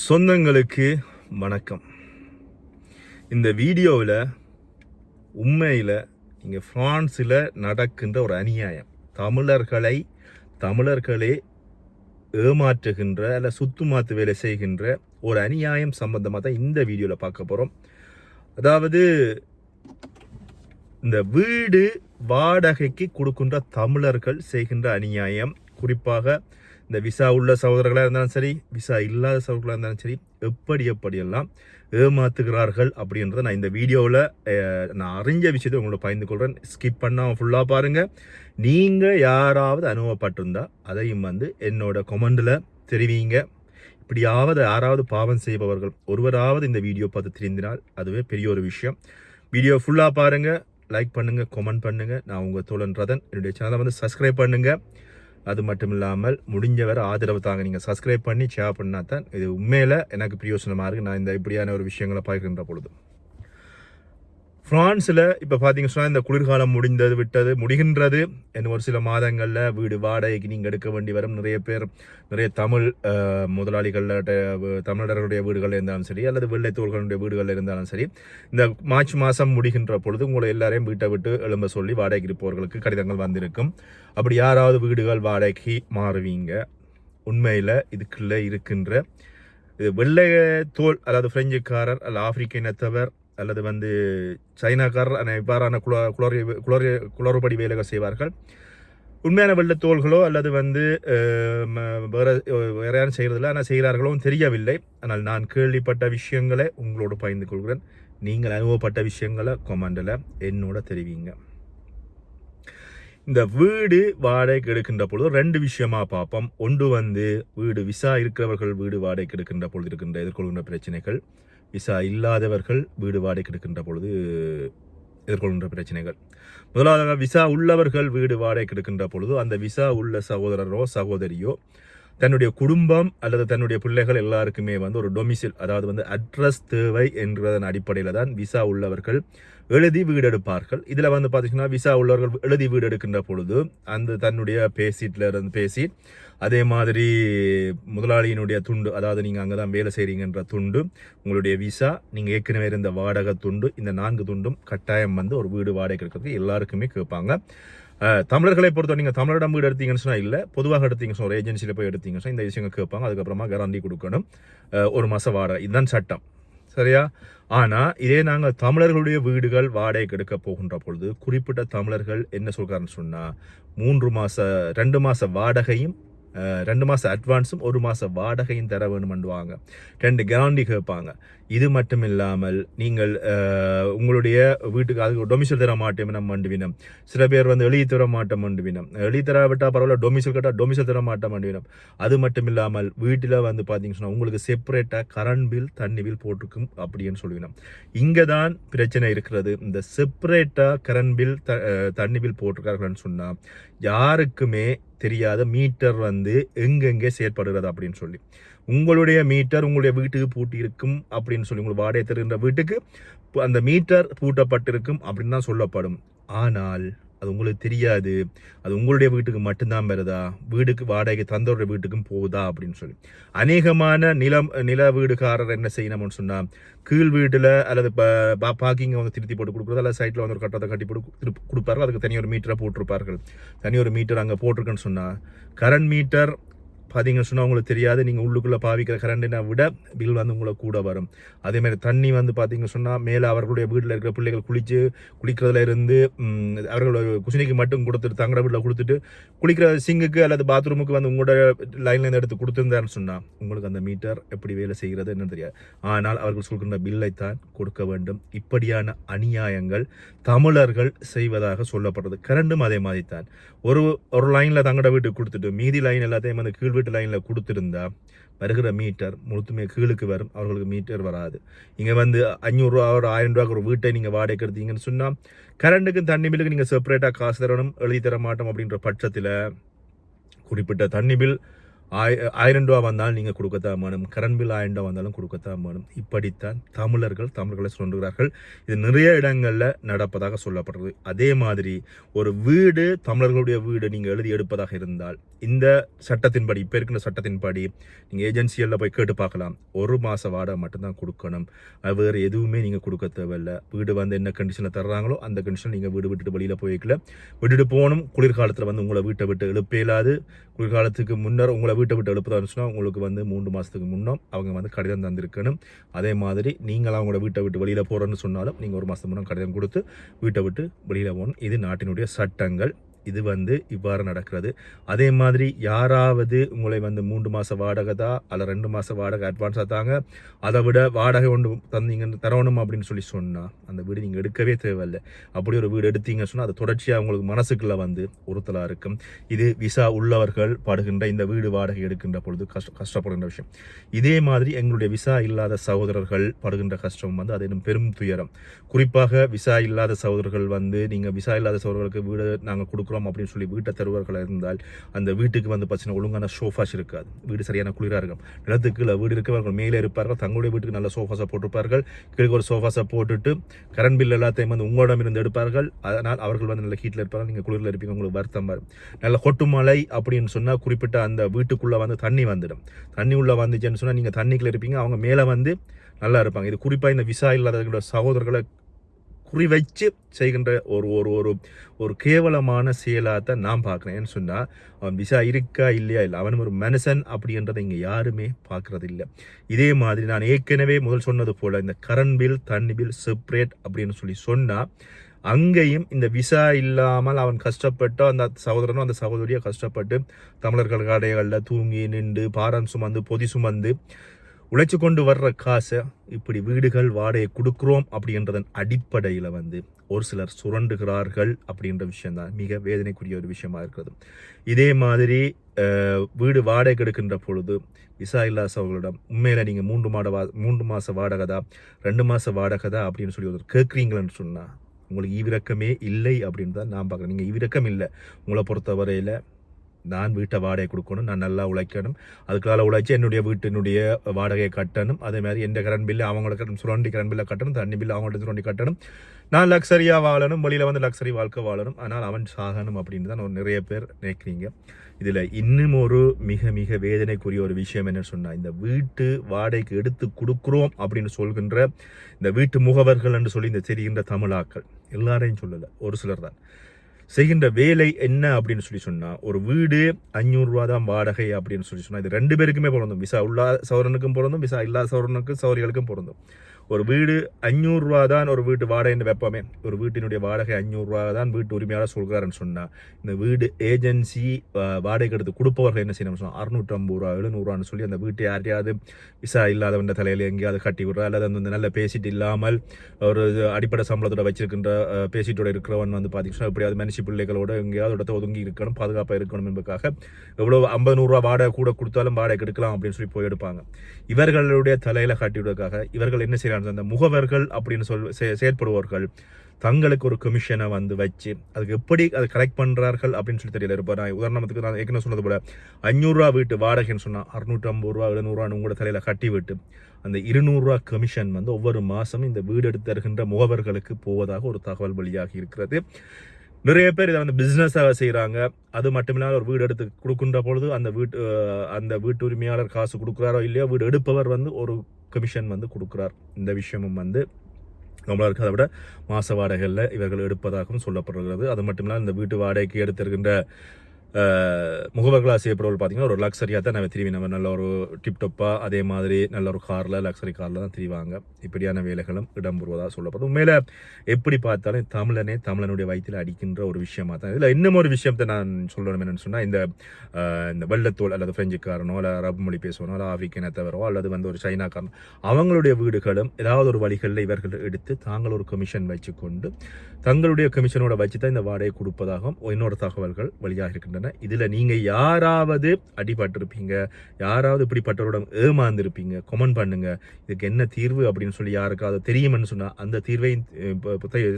சொந்தங்களுக்கு வணக்கம். இந்த வீடியோவில் உண்மையில் இங்கே ஃப்ரான்ஸில் நடக்கின்ற ஒரு அநியாயம். தமிழர்களை தமிழர்களே ஏமாற்றுகின்ற அல்ல சுத்துமாத்து வேலை செய்கின்ற ஒரு அநியாயம் சம்பந்தமாக தான் இந்த வீடியோவில் பார்க்க போகிறோம் அதாவது இந்த வீடு வாடகைக்கு கொடுக்கின்ற தமிழர்கள் செய்கின்ற அநியாயம். குறிப்பாக இந்த விசா உள்ள சகோதரர்களாக இருந்தாலும் சரி விசா இல்லாத சகோதரர்களாக இருந்தாலும் சரி எப்படி எப்படியெல்லாம் ஏமாத்துகிறார்கள் அப்படின்றத நான் இந்த வீடியோவில் நான் அறிஞ்ச விஷயத்தை உங்களோட பகிர்ந்து கொள்கிறேன் ஸ்கிப் பண்ணாமல் ஃபுல்லாக பாருங்கள் நீங்கள் யாராவது அனுபவப்பட்டிருந்தால் அதையும் வந்து என்னோட கொமெண்டில் தெரிவிங்க. இப்படியாவது யாராவது பாவம் செய்பவர்கள் ஒருவராவது இந்த வீடியோ பார்த்து தெரிந்தினால் அதுவே பெரிய ஒரு விஷயம். வீடியோ ஃபுல்லாக பாருங்கள் லைக் பண்ணுங்கள் கமெண்ட் பண்ணுங்கள் நான் உங்கள் தோழன் ரதன். என்னுடைய சேனலை வந்து சப்ஸ்கிரைப் பண்ணுங்கள் அது மட்டும் இல்லாமல் முடிஞ்சவரை ஆதரவு தாங்க. நீங்கள் சப்ஸ்கிரைப் பண்ணி ஷேர் பண்ணால் தான் இது உண்மையில் எனக்கு பிரயோசனமாக இருக்குது நான் இந்த இப்படியான ஒரு விஷயங்களை பார்க்கின்ற பொழுது. ஃப்ரான்ஸில் இப்போ பார்த்தீங்க சொன்னால் இந்த குளிர்காலம் முடிந்தது விட்டது முடிகின்றது இன்னும் ஒரு சில மாதங்களில் வீடு வாடகைக்கு நீங்கள் எடுக்க வேண்டி வரும். நிறைய பேர் நிறைய தமிழ் முதலாளிகளில் தமிழர்களுடைய வீடுகளில் இருந்தாலும் சரி அல்லது வெள்ளைத்தோர்களுடைய வீடுகளில் இருந்தாலும் சரி இந்த மார்ச் மாதம் முடிகின்ற பொழுது உங்களை எல்லாரையும் வீட்டை விட்டு எழும்ப சொல்லி வாடகைக்கு இருப்பவர்களுக்கு கடிதங்கள் வந்திருக்கும். அப்படி யாராவது வீடுகள் வாடகைக்கு மாறுவீங்க? உண்மையில் இதுக்குள்ளே இருக்கின்ற இது வெள்ளை தோல் அதாவது பிரெஞ்சுக்காரர் அல்ல ஆப்பிரிக்க இனத்தவர் அல்லது வந்து சைனாக்கார் அன- இவ்வாறான குள குளறி குளறி குளறுபடி வேலைகள் செய்வார்கள். உண்மையான வெள்ளத்தோள்களோ அல்லது வந்து வேறு வேற வேற யாரும் செய்கிறதில்ல ஆனால் செய்கிறார்களோ தெரியவில்லை. ஆனால் நான் கேள்விப்பட்ட விஷயங்களை உங்களோடு பகிர்ந்து கொள்கிறேன். நீங்கள் அனுபவப்பட்ட விஷயங்களை கொமெண்டில் என்னோட தெரிவிங்க. இந்த வீடு வாடகைக்கு எடுக்கின்ற பொழுது ரெண்டு விஷயமா பார்ப்போம். ஒன்று வந்து வீடு விசா இருக்கிறவர்கள் வீடு வாடகைக்கு எடுக்கின்ற பொழுது இருக்கின்ற எதிர்கொள்கின்ற பிரச்சனைகள். விசா இல்லாதவர்கள் வீடு வாடகை எடுக்கின்ற பொழுது எதிர்கொள்கின்ற பிரச்சனைகள். முதலாவதாக விசா உள்ளவர்கள் வீடு வாடகை எடுக்கின்ற பொழுது அந்த விசா உள்ள சகோதரரோ சகோதரியோ தன்னுடைய குடும்பம் அல்லது தன்னுடைய பிள்ளைகள் எல்லாருக்குமே வந்து ஒரு டொமிசில் அதாவது வந்து அட்ரஸ் தேவை என்றதன் அடிப்படையில் தான் விசா உள்ளவர்கள் எழுதி வீடு எடுப்பார்கள் இதில் வந்து பார்த்தீங்கன்னா விசா உள்ளவர்கள் எழுதி வீடு எடுக்கின்ற பொழுது அந்த தன்னுடைய பேசீட்டில் இருந்து பேசி அதே மாதிரி முதலாளியினுடைய துண்டு அதாவது நீங்கள் அங்கே தான் வேலை செய்கிறீங்கன்ற துண்டு உங்களுடைய விசா நீங்கள் ஏற்கனவே இருந்த வாடகை துண்டு இந்த நான்கு துண்டும் கட்டாயம் வந்து ஒரு வீடு வாடகை எடுக்கிறதுக்கு எல்லாருக்குமே கேட்பாங்க. தமிழர்களை பொறுத்த நீங்கள் தமிழரிடம் வீடு எடுத்தீங்கன்னு சொன்னால் இல்லை பொதுவாக எடுத்தீங்கன்னு சொன்னா ஒரு ஏஜென்சியில் போய் எடுத்தீங்கன்னு சொன்னா இந்த விஷயங்கள் கேட்பாங்க. அதுக்கப்புறமா கேரண்டி கொடுக்கணும். ஒரு மாதம் வாடகை. இதுதான் சட்டம். சரியா? ஆனால் இதே நாங்கள் தமிழர்களுடைய வீடுகள் வாடகைக்கு எடுக்க போகின்ற பொழுது குறிப்பிட்ட தமிழர்கள் என்ன சொல்கிறாருன்னு சொன்னால் மூன்று மாத ரெண்டு மாத வாடகையும் ரெண்டு மாதம் அட்வான்ஸும் ஒரு மாதம் வாடகையும் தர வேணுமெண்டுவாங்க ரெண்டு கேரண்டி கேட்பாங்க. இது மட்டும் இல்லாமல் நீங்கள் உங்களுடைய வீட்டுக்கு அதுக்கு டொமிசல் தர மாட்டோம் நம்ம மண்டுவினம் சில பேர் வந்து எழுதி தர மாட்டோம் மண்டுவினம் எழுதி தர விட்டால் பரவாயில்ல டொமிசல் கேட்டால் டொமிசல் தர மாட்டோம் மண்டுவினம் அது மட்டும் இல்லாமல் வீட்டில் வந்து பார்த்தீங்கன்னு சொன்னால் உங்களுக்கு செப்பரேட்டாக கரண்ட் பில் தண்ணி பில் போட்டிருக்கும் அப்படின்னு சொல்லுவினோம் இங்கே தான் பிரச்சனை இருக்கிறது. இந்த செப்பரேட்டாக கரண்ட் பில் த தண்ணி பில் போட்டிருக்கார்கள்னு சொன்னால் யாருக்குமே தெரியாத மீட்டர் வந்து எங்கெங்கே செயற்படுகிறது அப்படின்னு சொல்லி. உங்களுடைய மீட்டர் உங்களுடைய வீட்டுக்கு பூட்டி இருக்கும் அப்படின்னு சொல்லி உங்களுக்கு வாடகை தருகின்ற வீட்டுக்கு அந்த மீட்டர் பூட்டப்பட்டிருக்கும் அப்படின்னு தான் சொல்லப்படும். ஆனால் அது உங்களுக்கு தெரியாது. அது உங்களுடைய வீட்டுக்கு மட்டும்தான் வருதா? வீடுக்கு வாடகை தந்தோருடைய வீட்டுக்கும் போகுதா? அப்படின்னு சொல்லி. அநேகமான நிலம் நில வீடுகாரர் என்ன செய்யணும்னு சொன்னால் கீழ் வீட்டில் அல்லது பார்க்கிங் வந்து திருத்தி போட்டு கொடுக்குறது அல்லது சைட்டில் வந்து ஒரு கட்டத்தை கட்டி போட்டு கொடுப்பார்கள். அதுக்கு தனியொரு ஒரு மீட்டரை போட்டிருப்பார்கள். தனியொரு ஒரு மீட்டர் அங்கே போட்டிருக்குன்னு சொன்னால் கரண்ட் மீட்டர் பார்த்தீங்கன்னு சொன்னால் உங்களுக்கு தெரியாது. நீங்கள் உள்ளுக்குள்ளே பாவிக்கிற கரண்டினை விட பில் வந்து உங்களை கூட வரும். அதேமாதிரி தண்ணி வந்து பார்த்தீங்கன்னு சொன்னால் மேலே அவர்களுடைய வீட்டில் இருக்கிற பிள்ளைகள் குளித்து குளிக்கிறதுல இருந்து அவர்களோட குசினிக்கு மட்டும் கொடுத்துட்டு தங்கட வீட்டில் கொடுத்துட்டு குளிக்கிற சிங்குக்கு அல்லது பாத்ரூமுக்கு வந்து உங்களோட லைன்லேருந்து எடுத்து கொடுத்துருந்தாருன்னு சொன்னால் உங்களுக்கு அந்த மீட்டர் எப்படி வேலை செய்கிறது என்னன்னு தெரியாது. ஆனால் அவர்கள் சொல்கின்ற பில்லை தான் கொடுக்க வேண்டும். இப்படியான அநியாயங்கள் தமிழர்கள் செய்வதாக சொல்லப்படுறது. கரண்டும் அதே மாதிரி தான் ஒரு ஒரு லைனில் தங்கட வீட்டுக்கு கொடுத்துட்டு மீதி லைன் எல்லாத்தையும் வந்து கீழ் வீட்டு லைனில் கொடுத்துருந்தா வருகிற மீட்டர் முழுத்துமே கீழுக்கு வரும் அவர்களுக்கு மீட்டர் வராது. இங்கே வந்து அஞ்சூறுரூவா ஒரு ஆயிரம் ரூபாய்க்கு ஒரு வீட்டை நீங்கள் வாடகை எடுத்தீங்கன்னு சொன்னால் கரண்ட்டுக்கும் தண்ணி பில்லுக்கு நீங்கள் செப்பரேட்டாக காசு தரணும் எழுதி தர மாட்டோம் அப்படின்ற பட்சத்தில் குறிப்பிட்ட தண்ணி பில் ஆய் ஆயிரம் ரூபா வந்தாலும் நீங்கள் கொடுக்கத்தான் வேணும். கரண்ட் பில் ஆயிரம் ரூபா வந்தாலும் கொடுக்கத்தான் வேணும். இப்படித்தான் தமிழர்கள் தமிழர்களை சொல்கிறார்கள் இது நிறைய இடங்களில் நடப்பதாக சொல்லப்படுறது அதே மாதிரி ஒரு வீடு தமிழர்களுடைய வீடு நீங்கள் எழுதி எடுப்பதாக இருந்தால் இந்த சட்டத்தின்படி இப்போ இருக்கிற சட்டத்தின்படி நீங்கள் ஏஜென்சிகளில் போய் கேட்டு பார்க்கலாம். ஒரு மாத வாடகை மட்டும்தான் கொடுக்கணும். வேறு எதுவுமே நீங்கள் கொடுக்க தேவையில்ல. வீடு வந்து என்ன கண்டிஷனில் தர்றாங்களோ அந்த கண்டிஷனில் நீங்கள் வீடு விட்டுட்டு வெளியில் போய்க்கல. விட்டுட்டு போகணும். குளிர்காலத்தில் வந்து உங்களை வீட்டை விட்டு எழுப்ப இயலாது குளிர்காலத்துக்கு முன்னர் உங்களை வீட்டை விட்டு எழுப்புதான்னு சொன்னால் உங்களுக்கு வந்து மூன்று மாதத்துக்கு முன்னே அவங்க வந்து கடிதம் தந்திருக்கணும். அதே மாதிரி நீங்கள் அவங்களோட வீட்டை விட்டு வெளியில் போகிறோன்னு சொன்னாலும் நீங்கள் ஒரு மாதம் முன்னே கடிதம் கொடுத்து வீட்டை விட்டு வெளியில் போகணும். இது நாட்டினுடைய சட்டங்கள். இது வந்து இவ்வாறு நடக்கிறது. அதே மாதிரி யாராவது உங்களை வந்து மூன்று மாத வாடகை தான் அல்ல ரெண்டு மாத வாடகை அட்வான்ஸாக தாங்க அதை விட வாடகை ஒன்று தந்தீங்க தரணும் அப்படின்னு சொல்லி சொன்னால் அந்த வீடு நீங்கள் எடுக்கவே தேவையில்லை. அப்படி ஒரு வீடு எடுத்தீங்க சொன்னால் அது தொடர்ச்சியாக உங்களுக்கு மனசுக்குள்ளே வந்து உறுத்தலாக இருக்கும். இது விசா உள்ளவர்கள் படுகின்ற இந்த வீடு வாடகை எடுக்கின்ற பொழுது கஷ்ட கஷ்டப்படுகின்ற விஷயம். இதே மாதிரி எங்களுடைய விசா இல்லாத சகோதரர்கள் படுகின்ற கஷ்டம் வந்து அது இன்னும் பெரும் துயரம். குறிப்பாக விசா இல்லாத சகோதரர்கள் வந்து நீங்கள் விசா இல்லாத சகோதரர்களுக்கு வீடு நாங்கள் கொடுக்குறோம் அப்படின்னு சொல்லி வீட்டை தருவர்களாக இருந்தால் அந்த வீட்டுக்கு வந்து பார்த்தீங்கன்னா ஒழுங்கான சோஃபாஸ் இருக்காது. வீடு சரியான குளிராக இருக்கும். நிலத்துக்கு கீழே வீடு இருக்கவர்கள் மேலே இருப்பார்கள். தங்களுடைய வீட்டுக்கு நல்ல சோஃபாஸை போட்டிருப்பார்கள். கீழே ஒரு சோஃபாஸை போட்டுட்டு கரண்ட் பில் எல்லாத்தையும் வந்து உங்களிடம் இருந்து எடுப்பார்கள். அதனால் அவர்கள் வந்து நல்ல ஹீட்டில் இருப்பார்கள். நீங்கள் குளிரில் இருப்பீங்க உங்களுக்கு வருத்தம் வரும் நல்ல கொட்டுமலை அப்படின்னு சொன்னால் குறிப்பிட்ட அந்த வீட்டுக்குள்ளே வந்து தண்ணி வந்துடும். தண்ணி உள்ளே வந்துச்சுன்னு சொன்னால் நீங்கள் தண்ணிக்குள்ளே இருப்பீங்க. அவங்க மேலே வந்து நல்லா இருப்பாங்க. இது குறிப்பாக இந்த விசா இல்லாத சகோதரர்களை குறிவைச்சு செய்கின்ற ஒரு ஒரு ஒரு ஒரு கேவலமான செயலாக நான் பார்க்குறேன் ஏன்னு சொன்னால் அவன் விசா இருக்கா இல்லையா இல்லை அவன் ஒரு மனுஷன் அப்படின்றத இங்கே யாருமே பார்க்குறது இல்லை இதே மாதிரி நான் ஏற்கனவே முதல் சொன்னது போல் இந்த கரண்ட் பில் தண்ணி பில் செப்ரேட் அப்படின்னு சொல்லி சொன்னால் அங்கேயும் இந்த விசா இல்லாமல் அவன் கஷ்டப்பட்டு அந்த சகோதரனும் அந்த சகோதரியை கஷ்டப்பட்டு தமிழர்கள் கடைகளில் தூங்கி நின்று பாரம் சுமந்து பொதி சுமந்து உழைச்சி கொண்டு வர்ற காசை இப்படி வீடுகள் வாடகை கொடுக்குறோம் அப்படின்றதன் அடிப்படையில் வந்து ஒரு சிலர் சுரண்டுகிறார்கள் அப்படின்ற விஷயம்தான். மிக வேதனைக்குரிய ஒரு விஷயமா இருக்கிறது. இதே மாதிரி வீடு வாடகை எடுக்கின்ற பொழுது விசா இல்லாதவர்களிடம் உண்மையில் நீங்கள் மூன்று மாட வா மூன்று மாத வாடகை தான் ரெண்டு மாத வாடகை தான் அப்படின்னு சொல்லி ஒரு கேட்குறீங்களன்னு சொன்னால் உங்களுக்கு ஈவிரக்கமே இல்லை அப்படின்னு தான் நான் பார்க்குறேன். நீங்கள் ஈவிரக்கம் இல்லை. உங்களை பொறுத்தவரையில் நான் வீட்டை வாடகை கொடுக்கணும் நான் நல்லா உழைக்கணும். அதுக்கால உழைச்சி என்னுடைய வீட்டினுடைய வாடகையை கட்டணும். அதே மாதிரி எந்த கரண்ட் பில்லு அவங்களோட கட்டணும் சுரண்டி கரண்ட் பில்லை கட்டணும் தண்ணி பில்லு அவங்கள்ட்ட சுரண்டி கட்டணும். நான் லக்ஸரியாக வாழணும் வெளியில் வந்து லக்ஸரி வாழ்க்கை வாழணும். ஆனால் அவன் சாகணும் அப்படின்னு தான் ஒரு நிறைய பேர் நினைக்கிறீங்க. இதில் இன்னும் ஒரு மிக மிக வேதனைக்குரிய ஒரு விஷயம் என்ன சொன்னால் இந்த வீட்டு வாடகைக்கு எடுத்து கொடுக்குறோம் அப்படின்னு சொல்கின்ற இந்த வீட்டு முகவர்கள் என்று சொல்லி இந்த தெரிகின்ற தமிழாக்கள் எல்லாரையும் சொல்லலை ஒரு சிலர் தான். செய்கின்ற வேலை என்ன அப்படின்னு சொல்லி சொன்னால் ஒரு வீடு அஞ்சூறுரூவா தான் வாடகை அப்படின்னு சொல்லி சொன்னால் இது ரெண்டு பேருக்குமே பொருந்தும். விசா உள்ளா சௌரனுக்கும் பொருந்தும் விசா இல்லாத சௌரனுக்கும் சௌரிகளுக்கும் பொருந்தும். ஒரு வீடு அஞ்சூறுரூவா தான் ஒரு வீட்டு வாடகைன்னு வைப்போமே. ஒரு வீட்டினுடைய வாடகை அஞ்சூறுரூவா தான் வீட்டு உரிமையாளர் சொல்கிறாருன்னு சொன்னால் இந்த வீடு ஏஜென்சி வாடகை எடுத்து கொடுப்பவர்கள் என்ன செய்யணும் சொன்னால் அறுநூற்றம்பது ரூபா எழுநூறுவான்னு சொல்லி அந்த வீட்டை யாரையாவது விசா இல்லாதவன் தலையில் எங்கேயாவது கட்டி விடுறா அல்லது அந்த நல்ல பேசிட்டு இல்லாமல் ஒரு அடிப்படை சம்பளத்தோட வச்சிருக்கின்ற பேசிட்டோட இருக்கிறவன் வந்து பார்த்தீங்கன்னா எப்படியாவது மனுஷி பிள்ளைகளோட எங்கேயாவது இடத்த ஒதுங்கி இருக்கணும் பாதுகாப்பாக இருக்கணும் என்பதுக்காக எவ்வளோ ஐம்பது நூறுரூவா வாடகை கூட கொடுத்தாலும் வாடகை எடுக்கலாம் அப்படின்னு சொல்லி போய் எடுப்பாங்க. இவர்களுடைய தலையில் கட்டி விடுவதற்காக இவர்கள் என்ன செய்யறாங்க அந்த முகவர்கள் அப்படின்னு சொல் செயற்படுபவர்கள் தங்களுக்கு ஒரு கமிஷனை வந்து வச்சு அதுக்கு எப்படி அதை கலெக்ட் பண்ணுறார்கள் அப்படின்னு சொல்லி தெரியல. இப்போ நான் உதாரணத்துக்கு நான் ஏற்கனவே சொன்னது போல அஞ்சூறுரூவா வீட்டு வாடகைன்னு சொன்னால் அறுநூற்றம்பது ரூபா எழுநூறுவான்னு உங்களோட தலையில் கட்டி விட்டு அந்த இருநூறுவா கமிஷன் வந்து ஒவ்வொரு மாதம் இந்த வீடு எடுத்து தருகின்ற முகவர்களுக்கு போவதாக ஒரு தகவல் வழியாக இருக்கிறது. நிறைய பேர் இதை வந்து பிஸ்னஸாக செய்கிறாங்க அது மட்டும் இல்லாமல் ஒரு வீடு எடுத்து கொடுக்கின்ற பொழுது அந்த வீட்டு அந்த வீட்டு உரிமையாளர் காசு கொடுக்குறாரோ இல்லையோ வீடு எடுப்பவர் வந்து ஒரு கமிஷன் வந்து கொடுக்குறார். இந்த விஷயமும் வந்து நம்மளாக அதை விட மாத வாடகைகளில் இவர்கள் எடுப்பதாகவும் சொல்லப்படுகிறது. அது மட்டும் இல்லாமல் இந்த வீட்டு வாடகைக்கு எடுத்திருக்கின்ற முகவர்களாக செய்யப்படுவது பார்த்தீங்கன்னா ஒரு லக்ஸரியாக தான் நம்ம திரும்பி நம்ம நல்ல ஒரு டிப்டப்பாக அதே மாதிரி நல்ல ஒரு காரில் லக்ஸரி காரில் தான் திரிவாங்க. இப்படியான வேலைகளும் இடம்பெறுவதாக சொல்லப்படும். உண்மையில் எப்படி பார்த்தாலும் தமிழனே தமிழனுடைய வயிற்றில் அடிக்கின்ற ஒரு விஷயமா தான். இதில் இன்னும் ஒரு விஷயத்தை நான் சொல்லணும் என்னென்னு சொன்னால் இந்த இந்த வெள்ளத்தோல் அல்லது ஃப்ரெஞ்சுக்காரனோ இல்லை அரபு மொழி பேசுவனோ இல்லை ஆப்பிரிக்க அல்லது வந்து ஒரு சைனாக்காரனோ அவங்களுடைய வீடுகளும் ஏதாவது ஒரு வழிகளில் இவர்கள் எடுத்து தாங்கள் ஒரு கமிஷன் வச்சுக்கொண்டு தங்களுடைய கமிஷனோட வச்சு தான் இந்த வாடகை கொடுப்பதாகவும் இன்னொரு தகவல்கள் வழியாக இருக்கின்றன. கொண்டிருக்கின்றன இதில் நீங்கள் யாராவது அடிபட்டிருப்பீங்க யாராவது இப்படிப்பட்டவரோட ஏமாந்துருப்பீங்க கொமெண்ட் பண்ணுங்க. இதுக்கு என்ன தீர்வு அப்படின்னு சொல்லி யாருக்காவது தெரியுமென்னு சொன்னால் அந்த தீர்வையும் அஹ்,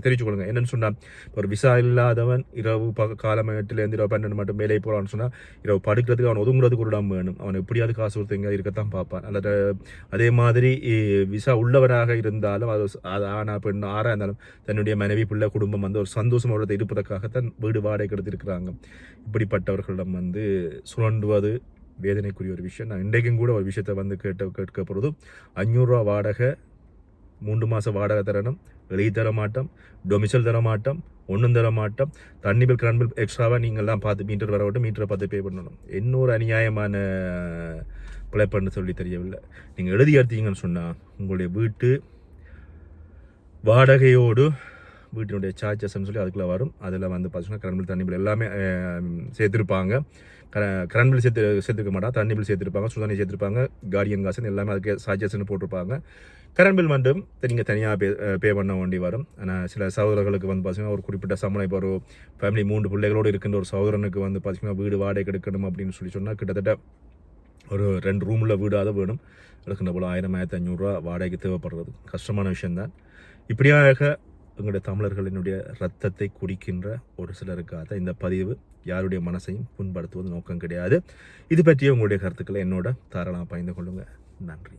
தெரிவிச்சு கொள்ளுங்க. என்னன்னு சொன்னால் ஒரு விசா இல்லாதவன் இரவு ப காலம் எட்டுலேருந்து இரவு பன்னெண்டு மட்டும் வேலை போகிறான்னு சொன்னால் இரவு படுக்கிறதுக்கு அவன் ஒதுங்குறதுக்கு ஒரு இடம் வேணும். அவன் எப்படியாவது காசு கொடுத்து இருக்கத்தான் பார்ப்பான். அல்லது அதே மாதிரி விசா உள்ளவராக இருந்தாலும் அது அது ஆனா பெண் ஆறாக இருந்தாலும் தன்னுடைய மனைவி பிள்ளை குடும்பம் வந்து ஒரு சந்தோஷமோட இருப்பதற்காகத்தான் வீடு வாடகை எடுத்திருக்கிறாங்க. இப்படிப்பட்டவர்களிடம் வந்து சுரண்டுவது வேதனைக்குரிய ஒரு விஷயம். நான் இன்றைக்கும் கூட ஒரு விஷயத்தை வந்து கேட்ட கேட்க போகிறது அஞ்சூறுரூவா வாடகை மூன்று மாதம் வாடகை தரணும் வெளியே தர மாட்டோம் டொமிசல் தர மாட்டோம் ஒன்றும் தர மாட்டோம் தண்ணி பில் கரண்ட் பில் எக்ஸ்ட்ராவாக நீங்கள்லாம் பார்த்து மீட்டர் வரவட்டும் மீட்டரை பார்த்து பே பண்ணணும். இன்னொரு அநியாயமான பிழைப்புன்னு சொல்லி தெரியவில்லை. நீங்கள் எழுதி எடுத்தீங்கன்னு சொன்னால் உங்களுடைய வீட்டு வாடகையோடு வீட்டினுடைய சார்ஜஸ்ன்னு சொல்லி அதுக்குள்ளே வரும். அதில் வந்து பார்த்தீங்கன்னா கரண்ட் பில் தண்ணி பில் எல்லாமே சேர்த்துருப்பாங்க. கர கரண்ட் பில் சேர்த்து சேர்த்துருக்க மாட்டாங்க தண்ணி பில் சேர்த்துருப்பாங்க சுதானி சேர்த்துருப்பாங்க கார்டியன் காசுன்னு எல்லாமே அதுக்கு சார்ஜஸ்ன்னு போட்டிருப்பாங்க. கரண்ட் பில் மட்டும் நீங்கள் தனியாக பே பே பண்ண வேண்டி வரும். ஆனால் சில சகோதரர்களுக்கு வந்து பார்த்தீங்கன்னா ஒரு குறிப்பிட்ட சம்பளம் இப்போ ஒரு ஃபேமிலி மூன்று பிள்ளைகளோடு இருக்கின்ற ஒரு சகோதரனுக்கு வந்து பார்த்தீங்கன்னா வீடு வாடகை எடுக்கணும் அப்படின்னு சொல்லி சொன்னால் கிட்டத்தட்ட ஒரு ரெண்டு ரூமில் வீடாக வேணும். எடுக்கின்ற போல் ஆயிரம் ஆயிரத்தி ஐநூறுரூவா வாடகைக்கு தேவைப்படுறது. கஷ்டமான விஷயந்தான் இப்படியாக எங்களுடைய தமிழர்களினுடைய ரத்தத்தை குடிக்கின்ற ஒரு சிலருக்காக இந்த பதிவு யாருடைய மனசையும் புண்படுத்துவது நோக்கம் கிடையாது. இது பற்றிய உங்களுடைய கருத்துக்களை என்னோட தாராளமாக பகிர்ந்து கொள்ளுங்க. நன்றி.